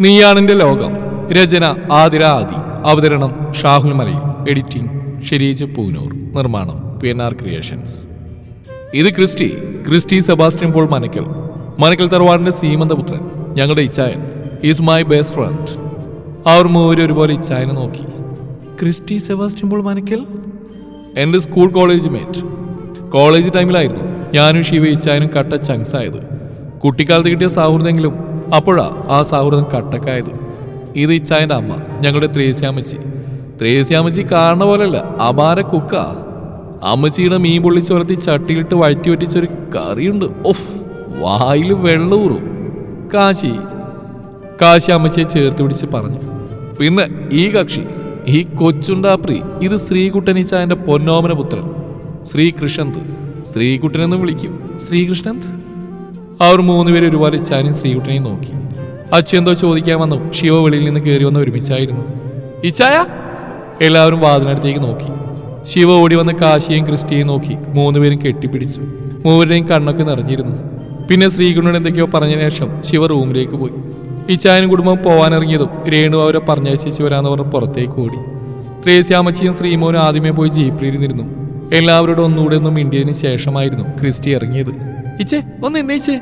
നീയാണെന്റെ ലോകം. രചന ആതിര അവതരണം ഷാഹുൽ മലയിൽ. എഡിറ്റിംഗ് ഷെരീജ് പൂനൂർ. നിർമ്മാണം പി എൻ ആർ ക്രിയേഷൻസ്. ഇത് Christy Christy Sebastian Paul Manakkal. Manakkal തറവാടിന്റെ സീമന്തപുത്രൻ ഞങ്ങളുടെ ഇച്ചായൻ. ഈസ് മൈ ബെസ്റ്റ് ഫ്രണ്ട് അവർ മൂവരും ഒരുപോലെ ഇച്ചായനെ നോക്കി. Christy Sebastian Paul Manakkal? എന്റെ സ്കൂൾ കോളേജ് മേറ്റ്. കോളേജ് ടൈമിലായിരുന്നു ഞാനും ശിവ ഇച്ചായനും കട്ട ചങ്സ് ആയത് കുട്ടിക്കാലത്ത് കിട്ടിയ സൗഹൃദമെങ്കിലും അപ്പോഴാ ആ സൗഹൃദം കട്ടക്കായത്. ഇത് ഇച്ചായന്റെ അമ്മ ഞങ്ങളുടെ ത്രേസ്യാമച്ചി ത്രേസ്യാമച്ചി കാണുന്ന പോലല്ല അപാര കുക്ക. അമ്മച്ചിയുടെ മീൻ പൊള്ളിച്ചോരത്തി ചട്ടിയിലിട്ട് വഴറ്റി വറ്റിച്ചൊരു കറിയുണ്ട്. ഓഫ് വായിൽ വെള്ളൂറും കാശി കാശി അമ്മച്ചിയെ ചേർത്ത് പിടിച്ച് പറഞ്ഞു. പിന്നെ ഈ കക്ഷി ഈ കൊച്ചുണ്ടാപ്രി ഇത് ശ്രീകുട്ടനിച്ചായന്റെ പൊന്നോമന പുത്രൻ. ശ്രീകൃഷ്ണന്ത് ശ്രീകുട്ടനെന്ന് വിളിക്കും. ശ്രീകൃഷ്ണന്ത്? അവർ മൂന്നുപേരും ഒരുപോലെ ഇച്ചാനും ശ്രീകുട്ടനെയും നോക്കി. അച്ഛൻ എന്തോ ചോദിക്കാൻ വന്നു. ശിവ വെളിയിൽ നിന്ന് കയറി വന്ന് ഒരുമിച്ചായിരുന്നു. ഇച്ചായ? എല്ലാവരും വാതിനടുത്തേക്ക് നോക്കി. ശിവ ഓടി വന്ന് കാശിയെയും ക്രിസ്റ്റിയെയും നോക്കി. മൂന്നുപേരും കെട്ടിപ്പിടിച്ചു. മൂവരുടെയും കണ്ണൊക്കെ നിറഞ്ഞിരുന്നു. പിന്നെ ശ്രീകുണ്ണൻ എന്തൊക്കെയോ പറഞ്ഞതിന് ശേഷം ശിവ റൂമിലേക്ക് പോയി. ഇച്ചായനും കുടുംബം പോവാനിറങ്ങിയതും രേണു അവരെ പറഞ്ഞയച്ചു വരാന്ന് പറഞ്ഞ് പുറത്തേക്ക് ഓടി. ത്രേസ്യാമച്ചിയും ശ്രീമോനും ആദ്യമേ പോയി ജീപ്പിലിരുന്നിരുന്നു. എല്ലാവരോടും ഒന്നുകൂടെ ഒന്നും മിണ്ടിയതിന് ശേഷമായിരുന്നു ക്രിസ്റ്റി ഇറങ്ങിയത്. ഇച്ചേ ഒന്ന് എന്നേച്ചേ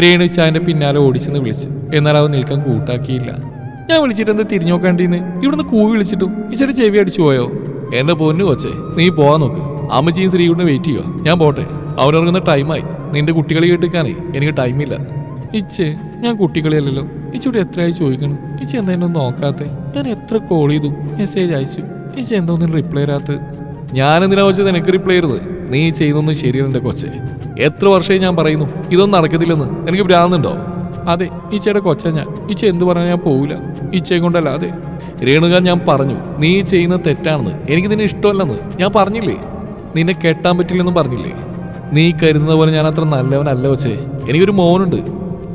രേണു ചായന്റെ പിന്നാലെ ഓടിച്ചെന്ന് വിളിച്ചു. എന്നാൽ അവൻ നിൽക്കാൻ കൂട്ടാക്കിയില്ല. ഞാൻ വിളിച്ചിട്ട് എന്താ തിരിഞ്ഞു നോക്കാണ്ടിന്ന് ഇവിടുന്ന് കൂവി വിളിച്ചിട്ടും ഇച്ചിരി ചെവി അടിച്ചു പോയോ? എന്റെ പൊന്നു കൊച്ചേ നീ പോവാൻ നോക്ക്. അമ്മച്ചിയും ശ്രീകുട്ടിനെ വെയിറ്റ് ചെയ്യോ ഞാൻ പോട്ടെ. അവനിറങ്ങുന്ന ടൈമായി. നിന്റെ കുട്ടികളെ കേട്ടിക്കാനേ എനിക്ക് ടൈമില്ല. ഇച്ചേ ഞാൻ കുട്ടികളിയല്ലല്ലോ. ഇച്ചൂടെ എത്രയായി ചോദിക്കണം? ഇച്ച എന്താ എന്നെ നോക്കാത്തെ? ഞാൻ എത്ര കോൾ ചെയ്തു? മെസ്സേജ് അയച്ചു. ഇച്ച എന്താ ഒന്നും റിപ്ലൈ തരാത്ത ഞാൻ എന്തിനാ വെച്ചത് എനിക്ക് റിപ്ലൈ ചെയ്തത് നീ ചെയ്യുന്നൊന്നും ശരിയല്ല കൊച്ചെ. എത്ര വർഷമായി ഞാൻ പറയുന്നു ഇതൊന്നും നടക്കത്തില്ലെന്ന് എനിക്ക് ഭ്രാന്തുണ്ടോ? അതെ ഈച്ചയുടെ കൊച്ച ഞാൻ. ഈച്ച എന്ത് പറഞ്ഞാൽ ഞാൻ പോവില്ല. ഈച്ചയെ കൊണ്ടല്ല അതെ. രേണുക ഞാൻ പറഞ്ഞു നീ ചെയ്യുന്ന തെറ്റാണെന്ന്. എനിക്ക് നിന്നെ ഇഷ്ടമല്ലെന്ന്. ഞാൻ പറഞ്ഞില്ലേ? നിന്നെ കെട്ടാൻ പറ്റില്ലെന്നും പറഞ്ഞില്ലേ? നീ കരുതുന്ന പോലെ ഞാൻ അത്ര നല്ലവനല്ല കൊച്ചേ. എനിക്കൊരു മോനുണ്ട്.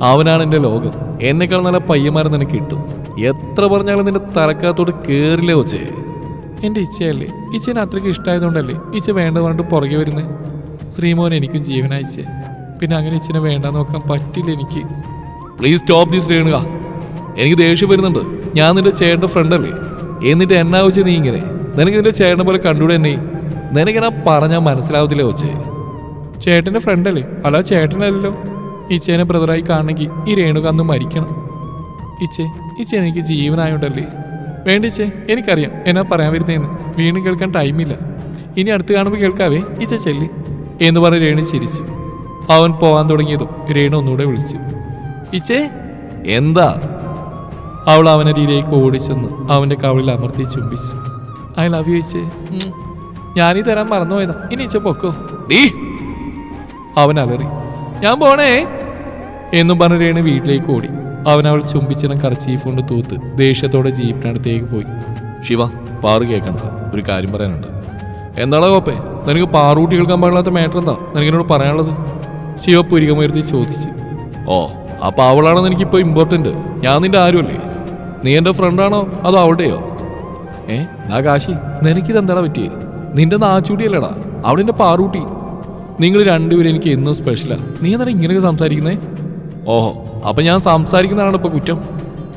അവനാണ് എന്റെ ലോകം. എന്നെക്കാൾ നല്ല പയ്യന്മാരെ നിനക്ക് കിട്ടും. എത്ര പറഞ്ഞാലും നിന്റെ തലക്കകത്തോട് കേറില്ലേ വെച്ചേ എന്റെ ഇച്ഛയല്ലേ? ഇച്ഛന് അത്രയ്ക്ക് ഇഷ്ടമായതുകൊണ്ടല്ലേ ഇച്ഛ വേണ്ട പറഞ്ഞിട്ട് പുറകെ വരുന്നത് ശ്രീമോൻ എനിക്കും ജീവനയച്ചേ പിന്നെ അങ്ങനെ ഇച്ഛനെ വേണ്ട നോക്കാൻ പറ്റില്ല എനിക്ക്. Please stop this Renuka. എനിക്ക് ദേഷ്യം വരുന്നുണ്ട്. ഞാൻ നിന്റെ ചേട്ടന്റെ ഫ്രണ്ടല്ലേ എന്നിട്ട് എന്നാ വെച്ച് നീ ഇങ്ങനെ? നിനക്ക് നിന്റെ ചേട്ടനെ പോലെ കണ്ടുകൂടെ എന്നെ? നിനക്കിനാ പറഞ്ഞാൽ മനസ്സിലാവത്തില്ല വെച്ചേ ചേട്ടന്റെ ഫ്രണ്ടല്ലേ അല്ല? ചേട്ടനല്ലല്ലോ. ഇച്ചേനെ ബ്രദറായി കാണണമെങ്കിൽ ഈ രേണുക അന്ന് മരിക്കണം. ഇച്ചേ ഇച്ച എനിക്ക് ജീവനായോണ്ടല്ലേ? വേണ്ടിച്ചേ എനിക്കറിയാം. എന്നാ പറയാൻ വരുന്നതെന്ന് വീണ്ടും കേൾക്കാൻ ടൈമില്ല. ഇനി അടുത്ത് കാണുമ്പോൾ കേൾക്കാവേ ഇച്ച ചെല്ലി. എന്ന് പറഞ്ഞ് രേണു ചിരിച്ചു. അവൻ പോവാൻ തുടങ്ങിയതും രേണു ഒന്നുകൂടെ വിളിച്ചു. ഇച്ചേ എന്താ? അവൾ അവനെ അവനരിയിലേക്ക് ഓടിച്ചെന്ന് അവന്റെ കവളിൽ അമർത്തി ചുംബിച്ചു. ഐ ലവ് യു ഇച്ചേ. ഞാനീ തരാൻ മറന്നുപോയതാ. ഇനി ഇച്ച പൊക്കോ. ഡീ. അവൻ അലറി. ഞാൻ പോണേ. എന്നും പറഞ്ഞ് രേണു വീട്ടിലേക്ക് ഓടി. അവൻ അവൾ ചുംബിച്ചിന കർച്ചീഫ് കൊണ്ട് തൂത്ത് ദേഷ്യത്തോടെ ജീപ്പിനടുത്തേക്ക് പോയി. ശിവ പാറു കേൾക്കണ്ട. ഒരു കാര്യം പറയാനുണ്ട്. എന്താടാ കോപ്പേ നിനക്ക് പാറൂട്ടി കേൾക്കാൻ പാടില്ലാത്ത മാറ്റർ എന്താ? നിനക്കിനോട് പറയാനുള്ളത്? ശിവ പുരികമുയർത്തി ചോദിച്ച്. ഓ അപ്പൊ അവളാണെന്ന് എനിക്കിപ്പോ ഇമ്പോർട്ടന്റ് ഞാൻ നിന്റെ ആരുമല്ലേ? നീ എന്റെ ഫ്രണ്ടാണോ അതോ അവളുടെയോ? ഏ ആ കാശി നിനക്കിതെന്താടാ പറ്റിയേ? നിന്റെ നാച്ചൂട്ടിയല്ലേടാ അവിടെ എന്റെ പാറൂട്ടി. നിങ്ങൾ രണ്ടുപേരും എനിക്ക് എന്നും സ്പെഷ്യലാണ് നീ എന്താണ് ഇങ്ങനെയൊക്കെ സംസാരിക്കുന്നേ? ഓഹോ അപ്പൊ ഞാൻ സംസാരിക്കുന്നതാണ് ഇപ്പൊ കുറ്റം.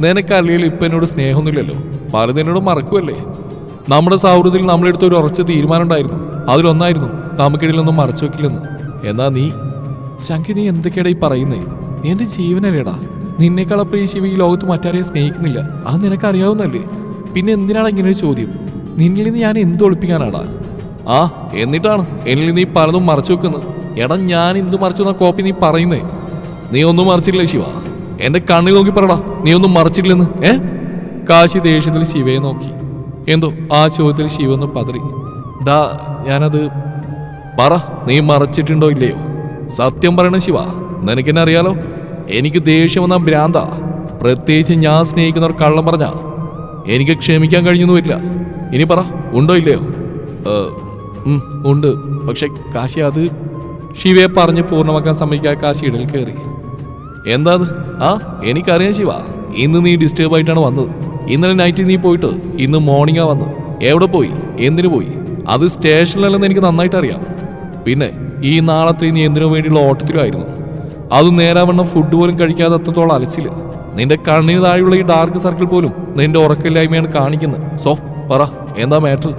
നിനക്കല്ലെങ്കിൽ ഇപ്പൊ എന്നോട് സ്നേഹമൊന്നുമില്ലല്ലോ? പലതും എന്നോട് മറക്കുമല്ലേ നമ്മുടെ സൗഹൃദത്തിൽ നമ്മളെടുത്ത ഒരു ഉറച്ച തീരുമാനം ഉണ്ടായിരുന്നു. അതിലൊന്നായിരുന്നു നമുക്കിടയിലൊന്നും മറച്ചു വെക്കില്ലെന്ന്. എന്നാ നീ? ശങ്കി നീ എന്തൊക്കെയാടാ ഈ പറയുന്നേ? എന്റെ ജീവനല്ലേടാ. നിന്നേക്കാൾ അപ്പുറം ഈ ശിവ ഈ ലോകത്ത് മറ്റാരെയും സ്നേഹിക്കുന്നില്ല. അത് നിനക്കറിയാവുന്നല്ലേ പിന്നെ എന്തിനാണ് ഇങ്ങനെ ഒരു ചോദ്യം? നിന്നിൽ നിന്ന് ഞാൻ എന്ത് ഒളിപ്പിക്കാനാടാ? ആ എന്നിട്ടാണ്. എന്നിൽ നീ പലതും മറച്ചു വെക്കുന്നത്. എടാ ഞാൻ എന്ത് മറച്ചു കോപ്പി നീ പറയുന്നേ? നീ ഒന്നും മറിച്ചിട്ടില്ല ശിവ? എന്റെ കണ്ണിൽ നോക്കി പറടാ നീ ഒന്നും മറിച്ചിട്ടില്ലെന്ന് ഏ? കാശി ദേഷ്യത്തിൽ ശിവയെ നോക്കി. എന്തോ ആ ചോദ്യത്തിൽ ശിവ ഒന്ന് പതറി. ഡാ ഞാനത് പറ നീ മറച്ചിട്ടുണ്ടോ ഇല്ലയോ? സത്യം പറയണം ശിവ നിനക്കെന്നെ അറിയാലോ? എനിക്ക് ദേഷ്യം വന്ന ഭ്രാന്ത പ്രത്യേകിച്ച് ഞാൻ സ്നേഹിക്കുന്നവർ കള്ളം പറഞ്ഞ എനിക്ക് ക്ഷമിക്കാൻ കഴിഞ്ഞൊന്നും വരില്ല. ഇനി പറ ഉണ്ടോ ഇല്ലയോ? ഉണ്ട്. പക്ഷെ കാശി അത് ശിവയെ പറഞ്ഞ് പൂർണമാക്കാൻ സമ്മതിക്കാൻ കാശി ഇടയിൽ കയറി. എന്താ അത് ആ എനിക്കറിയാം ശിവ. ഇന്ന് നീ ഡിസ്റ്റേബ് ആയിട്ടാണ് വന്നത്. ഇന്നലെ നൈറ്റ് നീ പോയിട്ട് ഇന്ന് മോർണിംഗാ വന്നത്. എവിടെ പോയി? എന്തിനു പോയി? അത് സ്റ്റേഷനിലല്ലെന്ന് എനിക്ക് നന്നായിട്ട് അറിയാം. പിന്നെ ഈ നാളത്തെ നീ എന്തിനു വേണ്ടിയുള്ള ഓട്ടത്തിലായിരുന്നു? അത് നേരാവണ്ണം ഫുഡ് പോലും കഴിക്കാതെ അത്രത്തോളം അലച്ചില്ല നിന്റെ കണ്ണിന് താഴെയുള്ള ഈ ഡാർക്ക് സർക്കിൾ പോലും നിന്റെ ഉറക്കില്ലായ്മയാണ് കാണിക്കുന്നത്. സോ പറ എന്താ മാറ്റർ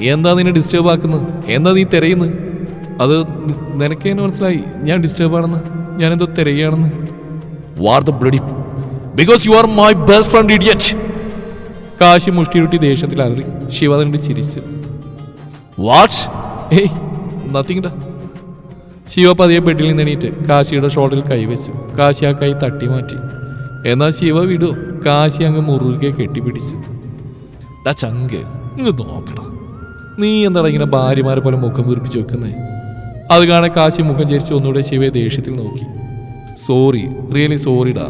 എന്താ നിന്നെ ഡിസ്റ്റേബ് ആക്കുന്നത്? എന്താ നീ തിരയുന്നത്? അത് നിനക്ക് മനസ്സിലായി? ഞാൻ ഡിസ്റ്റേബ് ആണെന്ന്? ഞാൻ എന്തോ തിരയുകയാണെന്ന് what the bloody because you are my best friend idiot Kashi മുഷ്ടിയുട്ടി ദേഷ്യത്തിൽ അലറി ശിവ നിന്റെ ചിരിച്ചു. വാട്ട് ഏയ് നത്തിങ് ശിവ പതിയെ ബെഡിൽ നിന്ന് എണീറ്റ് കാശിയുടെ ഷോൾഡറിൽ കൈവച്ചു. കാശി ആ കൈ തട്ടി മാറ്റി. എന്നാൽ ശിവ വിടോ. കാശി അങ്ങ് മുറുകെ കെട്ടിപ്പിടിച്ചു. ഡാ ചങ്ക് ഇങ്ങ് നോക്കണം നീ എന്താണ് ഇങ്ങനെ ഭാര്യമാരെ പോലെ മുഖം വീർപ്പിച്ച് വെക്കുന്നേ? അത് കാണാൻ കാശി മുഖം ചരിച്ച് ഒന്നുകൂടെ ശിവയെ ദേഷ്യത്തിൽ നോക്കി. സോറി റിയലി സോറിടാ.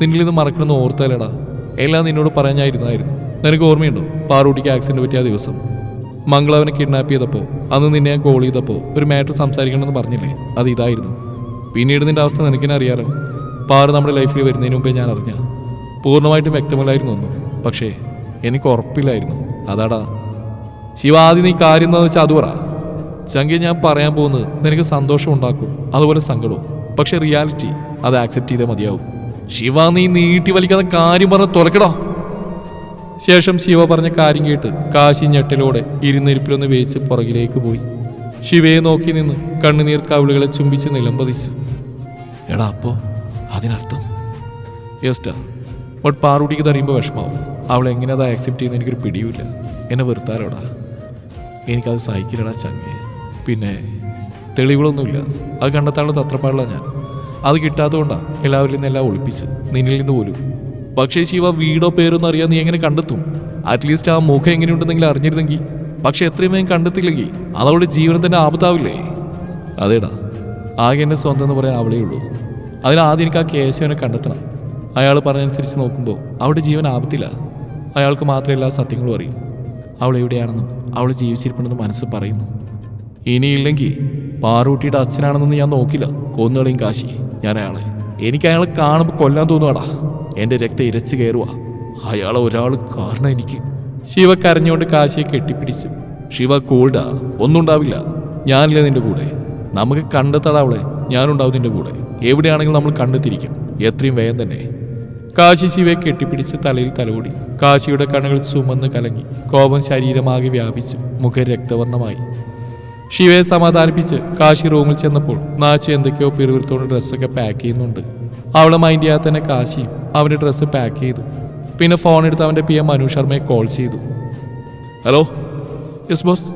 നിന്നിൽ നിന്ന് മറക്കണമെന്ന് ഓർത്താലടാ. എല്ലാം നിന്നോട് പറഞ്ഞായിരുന്നായിരുന്നു നിനക്ക് ഓർമ്മയുണ്ടോ? പാറൂട്ടിക്ക് ആക്സിഡന്റ് പറ്റിയ ദിവസം. മംഗളവനെ കിഡ്നാപ്പ് ചെയ്തപ്പോൾ അന്ന് നിന്നെ ഞാൻ കോൾ ചെയ്തപ്പോൾ ഒരു മാറ്റർ സംസാരിക്കണമെന്ന് പറഞ്ഞില്ലേ? അത് ഇതായിരുന്നു. പിന്നീട് നിന്റെ അവസ്ഥ നിനക്കിനെ അറിയാലോ. പാറ് നമ്മുടെ ലൈഫിൽ വരുന്നതിന് മുമ്പേ ഞാൻ അറിഞ്ഞ. പൂർണമായിട്ടും വ്യക്തമല്ലായിരുന്നു ഒന്നും. പക്ഷേ എനിക്ക് ഉറപ്പില്ലായിരുന്നു. അതാടാ. ശിവാദി നീ കാര്യം എന്താണെന്ന് വെച്ചാൽ അത് പറ. ചങ്കി ഞാൻ പറയാൻ പോകുന്നത് നിനക്ക് സന്തോഷം ഉണ്ടാക്കും. അതുപോലെ സങ്കടവും. പക്ഷെ റിയാലിറ്റി അത് ആക്സെപ്റ്റ് ചെയ്തേ മതിയാവും. ശിവ നീ നീട്ടി വലിക്കാതെ കാര്യം പറഞ്ഞ് തുറക്കടോ. ശേഷം ശിവ പറഞ്ഞ കാര്യം കേട്ട് കാശി ഞെട്ടലോടെ ഇരുന്നിരിപ്പിലൊന്ന് വേച്ച് പുറകിലേക്ക് പോയി. ശിവയെ നോക്കി നിന്ന് കണ്ണുനീർ കവിളുകളെ ചുംബിച്ച് നിലംപതിച്ചു എടാ അപ്പോ അതിനർത്ഥം? യെസ്റ്റാ ബട്ട് പാറുടിക്ക് തറിയുമ്പോൾ വിഷമാവും. അവൾ എങ്ങനെ അത് ആക്സെപ്റ്റ് ചെയ്യുന്ന എനിക്കൊരു പിടിയുമില്ല. എന്നെ വെറുത്താലോടാ. എനിക്കത് സഹിക്കില്ലടാ ചങ്ങേ പിന്നെ തെളിവുകളൊന്നുമില്ല. അത് കണ്ടെത്താനുള്ള തത്രപ്പാടില്ല ഞാൻ. അത് കിട്ടാത്തതുകൊണ്ടാണ് എല്ലാവരിൽ നിന്ന് എല്ലാം ഒളിപ്പിച്ച് നിന്നിൽ നിന്ന് പോലും. പക്ഷേ ശിവ വീടോ പേരൊന്നും അറിയാൻ നീ എങ്ങനെ കണ്ടെത്തും? അറ്റ്ലീസ്റ്റ് ആ മുഖം എങ്ങനെയുണ്ടെന്നെങ്കിലും അറിഞ്ഞിരുന്നെങ്കിൽ. പക്ഷെ എത്രയും വേഗം കണ്ടെത്തില്ലെങ്കിൽ അതവളുടെ ജീവനം തന്നെ ആപത്താവില്ലേ? അതേടാ. ആകെ എന്നെ സ്വന്തം എന്ന് പറയാൻ അവളേ ഉള്ളൂ. അതിലാദ്യം എനിക്ക് ആ കേശവനെ കണ്ടെത്തണം. അയാൾ പറഞ്ഞനുസരിച്ച് നോക്കുമ്പോൾ അവളുടെ ജീവൻ ആപത്തില്ല. അയാൾക്ക് മാത്രമേ എല്ലാ സത്യങ്ങളും അറിയൂ. അവൾ എവിടെയാണെന്നും അവൾ ജീവിച്ചിരിപ്പുണ്ടെന്ന് മനസ്സ് പറയുന്നു. ഇനിയില്ലെങ്കിൽ പാറൂട്ടിയുടെ അച്ഛനാണെന്നൊന്നും ഞാൻ നോക്കില്ല. കൊന്നുകളയും കാശി. ഞാൻ അയാളെ. എനിക്ക് അയാളെ കാണുമ്പോൾ കൊല്ലാൻ തോന്നുവാടാ. എന്റെ രക്തം ഇരച്ചു കയറുക അയാളെ ഒരാൾ കാരണം എനിക്ക്. ശിവ കരഞ്ഞുകൊണ്ട് കാശിയെ കെട്ടിപ്പിടിച്ചു. ശിവ കൂൾഡാ ഒന്നും ഉണ്ടാവില്ല. ഞാനില്ല നിന്റെ കൂടെ. നമുക്ക് കണ്ടെത്താടാ അവളെ. ഞാനുണ്ടാവും നിന്റെ കൂടെ. എവിടെയാണെങ്കിലും നമ്മൾ കണ്ടെത്തിരിക്കും എത്രയും വേഗം തന്നെ. കാശി ശിവയെ കെട്ടിപ്പിടിച്ച് തലയിൽ തലോടി. കാശിയുടെ കണ്ണുകൾ ചുമന്ന് കലങ്ങി. കോപം ശരീരമാകെ വ്യാപിച്ചു. മുഖം രക്തവർണമായി ശിവയെ സമാധാനിപ്പിച്ച് കാശി റൂമിൽ ചെന്നപ്പോൾ നാച്ചു എന്തൊക്കെയോ പിറുവിരുത്തോണ്ട് ഡ്രസ്സൊക്കെ പാക്ക് ചെയ്യുന്നുണ്ട്. അവളെ മൈൻഡ് ചെയ്യാതെ തന്നെ കാശിയും അവന്റെ ഡ്രസ്സ് പാക്ക് ചെയ്തു. പിന്നെ ഫോൺ എടുത്ത് അവന്റെ പി എം മനു ശർമ്മയെ കോൾ ചെയ്തു. ഹലോ യെസ് ബോസ്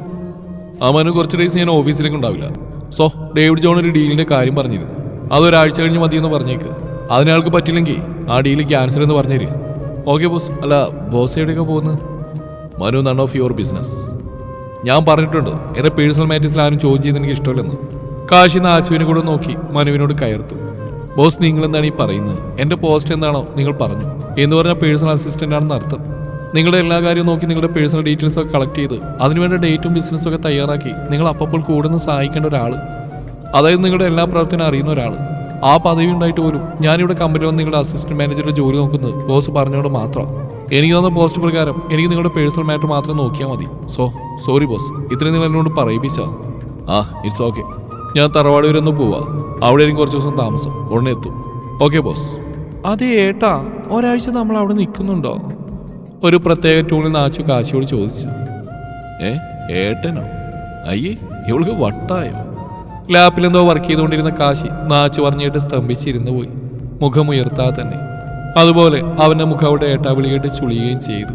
ആ മനു കുറച്ച് ഡേയ്സ് ഞാൻ ഓഫീസിലേക്ക് ഉണ്ടാവില്ല. സോ ഡേവിഡ് ജോൺ ഒരു ഡീലിന്റെ കാര്യം പറഞ്ഞിരുന്നു. അതൊരാഴ്ച കഴിഞ്ഞ് മതിയെന്ന് പറഞ്ഞേക്ക്. അതിനയാൾക്ക് പറ്റില്ലെങ്കിൽ ആ ഡീൽ ക്യാൻസൽ എന്ന് പറഞ്ഞേര്. ഓക്കെ ബോസ് അല്ല ബോസ് എവിടെയൊക്കെ പോകുന്നത്? Manu none of your business ഞാൻ പറഞ്ഞിട്ടുണ്ട്. എന്റെ പേഴ്സണൽ മാറ്റേഴ്സിൽ ആരും ചോദ്യം ചെയ്യുന്നത് എനിക്ക് ഇഷ്ടമല്ലെന്ന്. കാശി ആശുവിനെ കൂടെ നോക്കി മനുവിനോട് കയർത്തു. ബോസ് നിങ്ങൾ എന്താണ് ഈ പറയുന്നത്? എന്റെ പോസ്റ്റ് എന്താണോ നിങ്ങൾ പറഞ്ഞു. എന്ന് പറഞ്ഞാൽ പേഴ്സണൽ അസിസ്റ്റന്റ് ആണെന്ന് അർത്ഥം. നിങ്ങളുടെ എല്ലാ കാര്യവും നോക്കി നിങ്ങളുടെ പേഴ്സണൽ ഡീറ്റെയിൽസ് ഒക്കെ കളക്ട് ചെയ്ത് അതിനുവേണ്ട ഡേറ്റും ബിസിനസ്സും ഒക്കെ തയ്യാറാക്കി നിങ്ങൾ അപ്പപ്പോൾ കൂടുന്ന സഹായിക്കേണ്ട ഒരാൾ അതായത് നിങ്ങളുടെ എല്ലാ പ്രവർത്തനം അറിയുന്ന ഒരാൾ. ആ പദവി ഉണ്ടായിട്ട് പോലും ഞാനിവിടെ കമ്പനി വന്ന് നിങ്ങളുടെ അസിസ്റ്റന്റ് മാനേജറുടെ ജോലി നോക്കുന്നത് ബോസ് പറഞ്ഞോട് മാത്രം. എനിക്ക് തന്ന പോസ്റ്റ് പ്രകാരം എനിക്ക് നിങ്ങളുടെ പേഴ്സണൽ മാറ്റർ മാത്രം നോക്കിയാൽ മതി. സോ സോറി ബോസ് ഇത്രയും നിങ്ങൾ എന്നോട് പറയിപ്പിച്ചാ ആ ഇറ്റ്സ് ഓക്കെ ഞാൻ തറവാട് വരെ ഒന്ന് പോവാ. അവിടെ എനിക്ക് കുറച്ച് ദിവസം താമസം. ഉടനെ എത്തും. ഓക്കെ ബോസ് അതെ ഏട്ടാ ഒരാഴ്ച നമ്മൾ അവിടെ നിൽക്കുന്നുണ്ടോ? ഒരു പ്രത്യേക ടൂണിൽ നാച്ചു കാശിയോട് ചോദിച്ചു. ഏ ഏട്ടനോ? അയ്യേ ഇവൾക്ക് വട്ടായോ? ലാപ്പിലെന്തോ വർക്ക് ചെയ്തുകൊണ്ടിരുന്ന കാശി നാച്ചു പറഞ്ഞിട്ട് സ്തംഭിച്ചിരുന്നു പോയി. മുഖമുയർത്താ തന്നെ. അതുപോലെ അവന്റെ മുഖം അവിടെ ഏട്ടാവിളി കേട്ട് ചുളിയുകയും ചെയ്തു.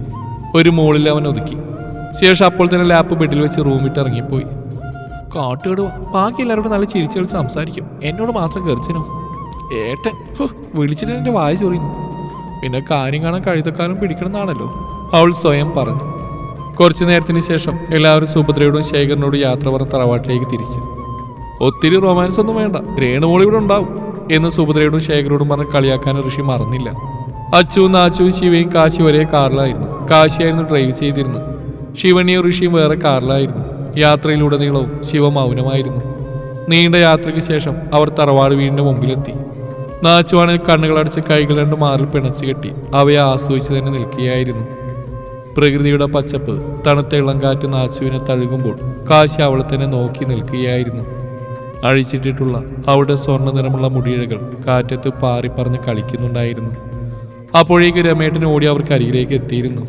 ഒരു മോളിൽ അവൻ ഒതുക്കി. ശേഷം അപ്പോൾ തന്നെ ലാപ്പ് ബെഡിൽ വെച്ച് റൂം വിട്ട് ഇറങ്ങിപ്പോയി. കാട്ടുകട ബാക്കി എല്ലാവരോടും നല്ല ചിരിച്ചു കളിച്ച് സംസാരിക്കും. എന്നോട് മാത്രം കെറിച്ചനോ ഏട്ടൻ വിളിച്ചിട്ട് എന്റെ വായ ചൊറിയുന്നു. പിന്നെ കാര്യം കാണാൻ കഴുതക്കാലം പിടിക്കണമെന്നാണല്ലോ. അവൾ സ്വയം പറഞ്ഞു. കുറച്ചു നേരത്തിന് ശേഷം എല്ലാവരും സുഭദ്രയോടും ശേഖരനോടും യാത്ര പറഞ്ഞ തറവാട്ടിലേക്ക് തിരിച്ചു. ഒത്തിരി റൊമാൻസ് ഒന്നും വേണ്ട. രേണുമോൾ ഇവിടെ ഉണ്ടാവും എന്ന് സുഭദ്രയോടും ശേഖരോടും പറഞ്ഞ് കളിയാക്കാൻ ഋഷി മറന്നില്ല. അച്ചു നാച്ചു ശിവയും കാശി ഒരേ കാറിലായിരുന്നു. കാശിയായിരുന്നു ഡ്രൈവ് ചെയ്തിരുന്നു ശിവനിയും ഋഷിയും വേറെ കാറിലായിരുന്നു. യാത്രയിലൂടെ നീളവും ശിവ മൗനമായിരുന്നു നീണ്ട യാത്രയ്ക്ക് ശേഷം അവർ തറവാട് വീടിന്റെ മുമ്പിലെത്തി. നാച്ചുവാണെങ്കിൽ കണ്ണുകളടച്ച് കൈകൾ രണ്ട് മാറിൽ പിണച്ചു കെട്ടി അവയെ ആസ്വദിച്ച് തന്നെ നിൽക്കുകയായിരുന്നു. പ്രകൃതിയുടെ പച്ചപ്പ് തണുത്ത ഇളം കാറ്റ് നാച്ചുവിനെ തഴുകുമ്പോൾ കാശി അവളെ തന്നെ നോക്കി നിൽക്കുകയായിരുന്നു. അഴിച്ചിട്ടിട്ടുള്ള അവളുടെ സ്വർണ നിറമുള്ള മുടിയിഴകൾ കാറ്റത്ത് പാറി പറന്ന് കളിക്കുന്നുണ്ടായിരുന്നു. അപ്പോഴേക്ക് രമേട്ടൻ ഓടി അവർക്ക് അരികിലേക്ക് എത്തിയിരുന്നു.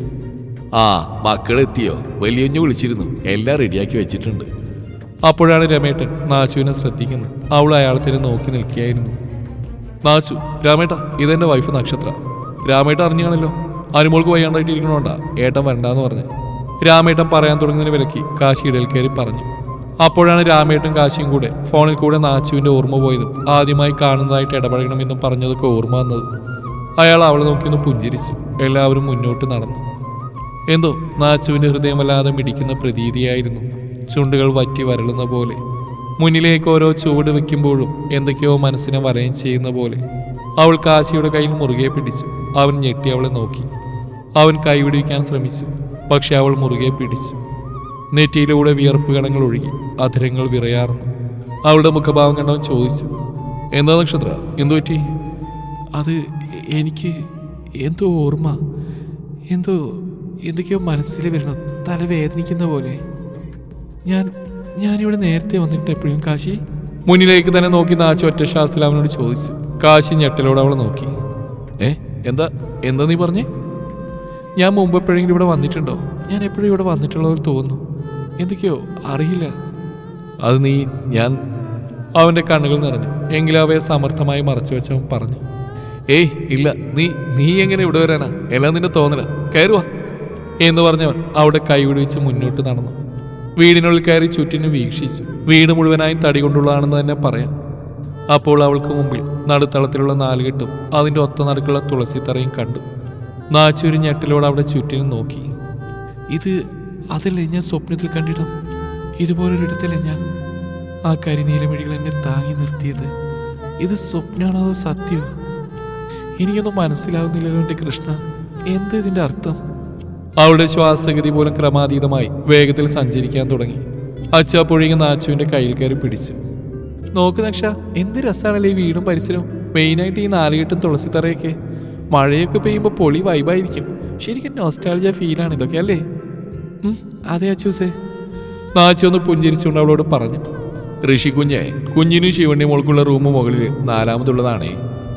ആ മക്കൾ എത്തിയോ? വലിയഞ്ഞു വിളിച്ചിരുന്നു. എല്ലാം റെഡിയാക്കി വെച്ചിട്ടുണ്ട്. അപ്പോഴാണ് രമേട്ടൻ നാച്ചുവിനെ ശ്രദ്ധിക്കുന്നത്. അവൾ അയാളെ തന്നെ നോക്കി നിൽക്കുകയായിരുന്നു. നാച്ചു രാമേട്ട ഇതെന്റെ വൈഫ് നക്ഷത്ര. രാമേട്ട അറിഞ്ഞാണല്ലോ. അനുമോൾക്ക് വയ്യാണ്ടായിട്ട് ഇരിക്കണോണ്ടാ ഏട്ടൻ വരണ്ടാന്ന് പറഞ്ഞു. രാമേട്ടൻ പറയാൻ തുടങ്ങുന്നതിന് വിലക്കി കാശി ഇടയിൽ കയറി പറഞ്ഞു. അപ്പോഴാണ് രാമേട്ടും കാശിയും കൂടെ ഫോണിൽ കൂടെ നാച്ചുവിന്റെ ഓർമ്മ പോയതും. ആദ്യമായി കാണുന്നതായിട്ട് ഇടപഴകണമെന്നും പറഞ്ഞതൊക്കെ ഓർമ്മ വന്നത്. അയാൾ അവളെ നോക്കിയൊന്ന് പുഞ്ചിരിച്ചു എല്ലാവരും മുന്നോട്ട് നടന്നു. എന്തോ നാച്ചുവിന്റെ ഹൃദയമല്ലാതെ മിടിക്കുന്ന പ്രതീതിയായിരുന്നു. ചുണ്ടുകൾ വറ്റി വരളുന്ന പോലെ. മുന്നിലേക്ക് ഓരോ ചുവട് വെക്കുമ്പോഴും എന്തൊക്കെയോ മനസ്സിനെ വലയം ചെയ്യുന്ന പോലെ. അവൾ കാശിയുടെ കയ്യിൽ മുറുകെ പിടിച്ചു. അവൻ ഞെട്ടി അവളെ നോക്കി. അവൻ കൈവിടിവിക്കാൻ ശ്രമിച്ചു. പക്ഷെ അവൾ മുറുകെ പിടിച്ചു. നെറ്റിയിലൂടെ വിയർപ്പ് കണങ്ങൾ ഒഴുകി അധരങ്ങൾ വിറയാർന്നു. അവളുടെ മുഖഭാവം കണ്ടവൻ ചോദിച്ചു. എന്താ നക്ഷത്ര? എന്തു പറ്റി? അത് എനിക്ക് എന്തോ ഓർമ്മ. എന്തോ എന്തൊക്കെയോ മനസ്സിൽ വരണം തല വേദനിക്കുന്ന പോലെ. ഞാൻ ഞാനിവിടെ നേരത്തെ വന്നിട്ട് എപ്പോഴും. കാശി? മുന്നിലേക്ക് തന്നെ നോക്കി നാച്ചു ഒറ്റ ശ്വാസത്തിൽ അവനോട് ചോദിച്ചു. കാശി ഞെട്ടലോട് അവളെ നോക്കി. ഏ എന്താ എന്താ നീ പറഞ്ഞേ? ഞാൻ മുമ്പ് എപ്പോഴെങ്കിലും ഇവിടെ വന്നിട്ടുണ്ടോ? ഞാൻ എപ്പോഴും ഇവിടെ വന്നിട്ടുള്ളവർ തോന്നുന്നു. എന്തൊക്കെയോ അറിയില്ല. അത് നീ ഞാൻ അവന്റെ കണ്ണുകൾ നിറഞ്ഞു. എങ്കിലും അവയെ സമർത്ഥമായി മറച്ചു വെച്ചവൻ പറഞ്ഞു ഏയ് ഇല്ല നീ നീ എങ്ങനെ ഇവിടെ വരാനാ? എല്ലാം നിന്നെ തോന്നല. കയറുവാ എന്ന് പറഞ്ഞവൻ അവിടെ കൈവിടിച്ച് മുന്നോട്ട് നടന്നു. വീടിനുള്ളിൽ കയറി ചുറ്റിനും വീക്ഷിച്ചു. വീട് മുഴുവനായും തടി കൊണ്ടുള്ളതാണെന്ന് തന്നെ പറയാം. അപ്പോൾ അവൾക്ക് മുമ്പിൽ നടുത്തളത്തിലുള്ള നാലുകെട്ടും അതിന്റെ ഒത്ത നടുക്കുള്ള തുളസിത്തറയും കണ്ടു. നാച്ചൊരു ഞെട്ടിലോട് അവിടെ ചുറ്റിനും നോക്കി. ഇത് അതല്ലേ ഞാൻ സ്വപ്നത്തിൽ കണ്ടിടും ഇതുപോലൊരിടത്തല്ലേ ഞാൻ ആ കരിനീലമിഴികൾ എന്നെ താങ്ങി നിർത്തിയത്. ഇത് സ്വപ്നമാണോ അതോ സത്യമോ എനിക്കൊന്നും മനസ്സിലാവുന്നില്ലല്ലോ എന്റെ കൃഷ്ണ. എന്താ ഇതിന്റെ അർത്ഥം? അവളുടെ ശ്വാസഗതി പോലും ക്രമാതീതമായി വേഗത്തിൽ സഞ്ചരിക്കാൻ തുടങ്ങി. അച്ചാപ്പൊഴിക നാച്ചുവിന്റെ കയ്യിൽ കയറി പിടിച്ചു. നോക്ക് നക്ഷ എന്ത് രസമാണല്ലേ ഈ വീടും പരിസരവും? മെയിനായിട്ട് ഈ നാലുകെട്ടും തുളസിത്തറയൊക്കെ. മഴയൊക്കെ പെയ്യുമ്പോൾ പൊളി വൈബായിരിക്കും ശരിക്കും നോസ്റ്റാൾജിയ ഫീലാണ് ഇതൊക്കെ അല്ലേ? അതെ അച്ചൂസേ. നാച്ചു ഒന്ന് പുഞ്ചിരിച്ചുകൊണ്ട് അവളോട് പറഞ്ഞു ഋഷി കുഞ്ഞെ കുഞ്ഞിനും ശിവണ്ണി മോൾക്കുള്ള റൂം മുകളിൽ നാലാമതുള്ളതാണേ.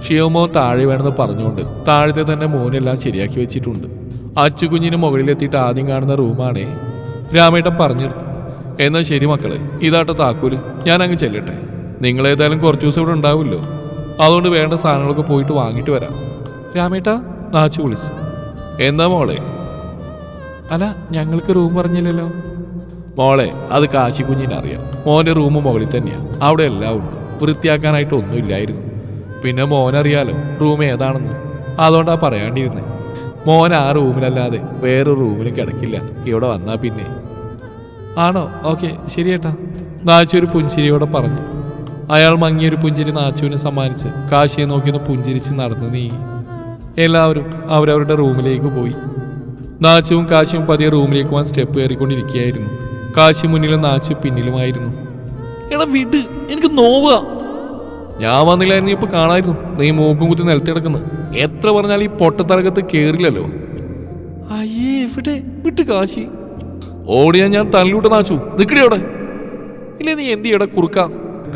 ശിവമോ താഴെ വേണമെന്ന് പറഞ്ഞുകൊണ്ട് താഴത്തെ തന്നെ മോനെല്ലാം ശരിയാക്കി വെച്ചിട്ടുണ്ട്. അച്ചു കുഞ്ഞിന് മുകളിലെത്തിയിട്ട് ആദ്യം കാണുന്ന റൂമാണേ. രാമേട്ടൻ പറഞ്ഞിരുന്നു എന്നാൽ ശരി മക്കളെ ഇതാട്ടോ താക്കൂൽ ഞാൻ അങ്ങ് ചെല്ലട്ടെ. നിങ്ങൾ നിങ്ങളേതായാലും കുറച്ച് ദിവസം ഇവിടെ ഉണ്ടാവുമല്ലോ. അതുകൊണ്ട് വേണ്ട സാധനങ്ങളൊക്കെ പോയിട്ട് വാങ്ങിയിട്ട് വരാം. രാമേട്ട നാച്ചു വിളിച്ചു എന്താ മോളെ അല്ല ഞങ്ങൾക്ക് റൂം പറഞ്ഞില്ലല്ലോ. മോളെ അത് കാശി കുഞ്ഞിനറിയാം മോന്റെ റൂം മുകളിൽ തന്നെയാണ് അവിടെ എല്ലാം ഉണ്ട്. വൃത്തിയാക്കാനായിട്ട് ഒന്നുമില്ലായിരുന്നു പിന്നെ മോനറിയാലോ റൂം ഏതാണെന്ന്. അതുകൊണ്ടാ പറയാണ്ടിരുന്നത് മോൻ ആ റൂമിലല്ലാതെ വേറെ റൂമിൽ കിടക്കില്ല. ഇവിടെ വന്നാ പിന്നെ. ആണോ? ഓക്കെ ശരിയേട്ടാ ഏട്ടാ. നാച്ചൊരു പുഞ്ചിരിയോടെ പറഞ്ഞു. അയാൾ മങ്ങിയൊരു പുഞ്ചിരി നാച്ചുവിനെ സമ്മാനിച്ച് കാശിയെ നോക്കിയൊന്ന് പുഞ്ചിരിച്ച് നടന്നു നീങ്ങി. എല്ലാവരും അവരവരുടെ റൂമിലേക്ക് പോയി. നാച്ചുവും കാശിയും പതിയെ റൂമിലേക്ക് പോകാൻ സ്റ്റെപ്പ് കയറിക്കൊണ്ടിരിക്കുകയായിരുന്നു. കാശി മുന്നിലും നാച്ചു പിന്നിലുമായിരുന്നു. എടാ വിട് എനിക്ക് നോവുക. ഞാൻ വന്നില്ലായിരുന്നു ഇപ്പൊ കാണായിരുന്നു. നീ മൂക്കും കുത്തി നിലത്തി കിടക്കുന്നു. എത്ര പറഞ്ഞാൽ ഈ പൊട്ടത്തറകത്ത് കേറില്ലല്ലോ. അയ്യേ എവിടെ? വിട്ട് കാശി. ഓടിയാ ഞാൻ തള്ളിവിട്ട് നാച്ചു. നിക്കടി അവിടെ. ഇല്ല നീ എന്ത് ചെയ്യടാ കുറുക്ക?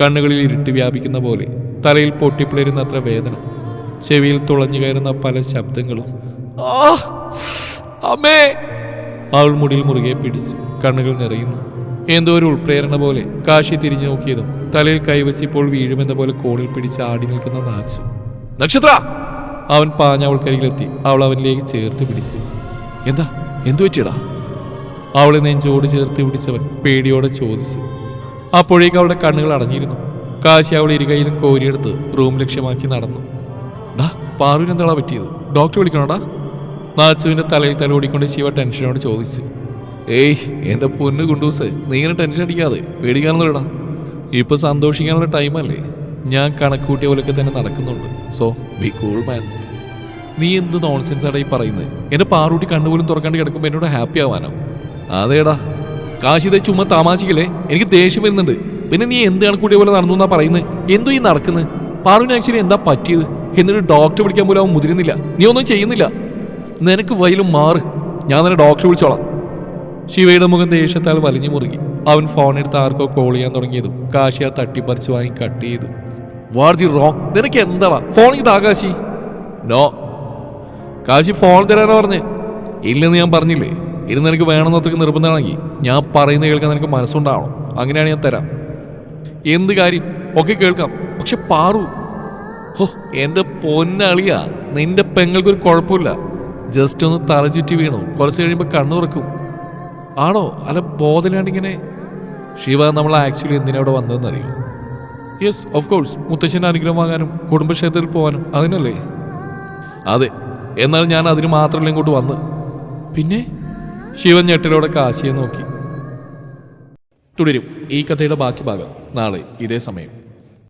കണ്ണുകളിൽ ഇരുട്ട് വ്യാപിക്കുന്ന പോലെ തലയിൽ പൊട്ടിപ്പിളരുന്ന അത്ര വേദന. ചെവിയിൽ തുളഞ്ഞു കയറുന്ന പല ശബ്ദങ്ങളും. ആ അമ്മേ അവൾ മുടിയിൽ മുറുകെ പിടിച്ചു കണ്ണുകൾ നിറയുന്നു. എന്തോ ഒരു ഉൾപ്രേരണ പോലെ കാശി തിരിഞ്ഞു നോക്കിയതും തലയിൽ കൈവച്ച് ഇപ്പോൾ വീഴുമെന്ന പോലെ കോണിൽ പിടിച്ച് ആടി നിൽക്കുന്ന നാച്ചു. നക്ഷത്ര. അവൻ പാഞ്ഞ അവൾക്കരികിലെത്തി അവൾ അവനിലേക്ക് ചേർത്ത് പിടിച്ചു. എന്താ? എന്തു പറ്റിയടാ? അവളെ നെഞ്ചോട് ചേർത്ത് പിടിച്ചവൻ പേടിയോടെ ചോദിച്ചു. അപ്പോഴേക്ക് അവളുടെ കണ്ണുകൾ അടഞ്ഞിരുന്നു. കാശി അവൾ ഇരുകയിലും കോരിയെടുത്ത് റൂം ലക്ഷ്യമാക്കി നടന്നു. ഡാ പാറുവിനെന്താടാ പറ്റിയത്? ഡോക്ടർ വിളിക്കണോടാ? നാച്ചുവിന്റെ തലയിൽ തലോടിക്കൊണ്ട് ശിവ ടെൻഷനോട് ചോദിച്ചു. ഏയ് എന്റെ പൊന്ന് കുണ്ടൂസ് നീ ഇങ്ങനെ ടെൻഷൻ അടിക്കാതെ പേടിക്കാനൊന്നുമില്ലടാ. ഇപ്പൊ സന്തോഷിക്കാനുള്ള ടൈമല്ലേ. ഞാൻ കണക്കൂട്ടിയ പോലൊക്കെ തന്നെ നടക്കുന്നുണ്ട്. So be cool man. നീ എന്ത് നോൺസെൻസ് ആടാ ഈ പറയുന്നത് എന്റെ പാറൂട്ടി കണ്ണുപോലും തുറക്കാണ്ട് കിടക്കുമ്പോൾ എന്നോട് ഹാപ്പി ആവാനോ? അതേടാ. കാശിത ചുമ്മാ താമാശിക്കല്ലേ എനിക്ക് ദേഷ്യം വരുന്നുണ്ട്. പിന്നെ നീ എന്ത് കണക്കൂട്ടിയ പോലെ നടന്നു എന്നാ പറയുന്നത് എന്തോ ഈ നടക്കുന്നത് പാറുവിന് ആക്ച്വലി എന്താ പറ്റിയത്? എന്നിട്ട് ഡോക്ടർ പിടിക്കാൻ പോലും അവൻ മുതിരുന്നില്ല. നീ ഒന്നും ചെയ്യുന്നില്ല. നിനക്ക് വയലും മാറ്. ഞാൻ നിന്നെ ഡോക്ടറെ വിളിച്ചോളാം. ശിവയുടെ മുഖം ദേഷ്യത്താൽ വലിഞ്ഞു മുറുകി. അവൻ ഫോണെടുത്ത് ആർക്കോ കോൾ ചെയ്യാൻ തുടങ്ങിയതും കാശി ആ തട്ടിപ്പറിച്ച് വാങ്ങി കട്ട് ചെയ്തു. വാർ ദി റോങ് നിനക്ക് എന്താടാ? ഫോൺ ഇത് ആകാശി നോ കാശി ഫോൺ തരാനോ പറഞ്ഞ്. ഇല്ലെന്ന് ഞാൻ പറഞ്ഞില്ലേ? ഇരുന്ന് നിനക്ക് വേണമെന്ന് അത്രയ്ക്ക് നിർബന്ധമാണെങ്കിൽ ഞാൻ പറയുന്ന കേൾക്കാൻ നിനക്ക് മനസ്സുണ്ടാവണം. അങ്ങനെയാണ് ഞാൻ തരാം. എന്ത് കാര്യം? ഒക്കെ കേൾക്കാം. പക്ഷെ പാറു ഹോ എന്റെ പൊന്നളിയാ. നിന്റെ പെങ്ങൾക്കൊരു കുഴപ്പമില്ല. ജസ്റ്റ് ഒന്ന് തലചുറ്റി വീണു. കുറച്ച് കഴിയുമ്പോൾ കണ്ണു തുറക്കും. ആണോ? അല്ല ബോധമില്ലാണ്ടിങ്ങനെ. ശിവ നമ്മൾ ആക്ച്വലി എന്തിനാ ഇവിടെ വന്നതെന്നറിയോ? യെസ് ഓഫ് കോഴ്സ് മുത്തശ്ശന്റെ അനുഗ്രഹം വാങ്ങാനും കുടുംബക്ഷേത്രത്തിൽ പോകാനും അതിനല്ലേ? അതെ. എന്നാൽ ഞാൻ അതിന് മാത്രമല്ല ഇങ്ങോട്ട് വന്ന്. പിന്നെ? ശിവൻ ഞെട്ടലോടെ കാശിയെ നോക്കി. തുടരും. ഈ കഥയുടെ ബാക്കി ഭാഗം നാളെ ഇതേ സമയം.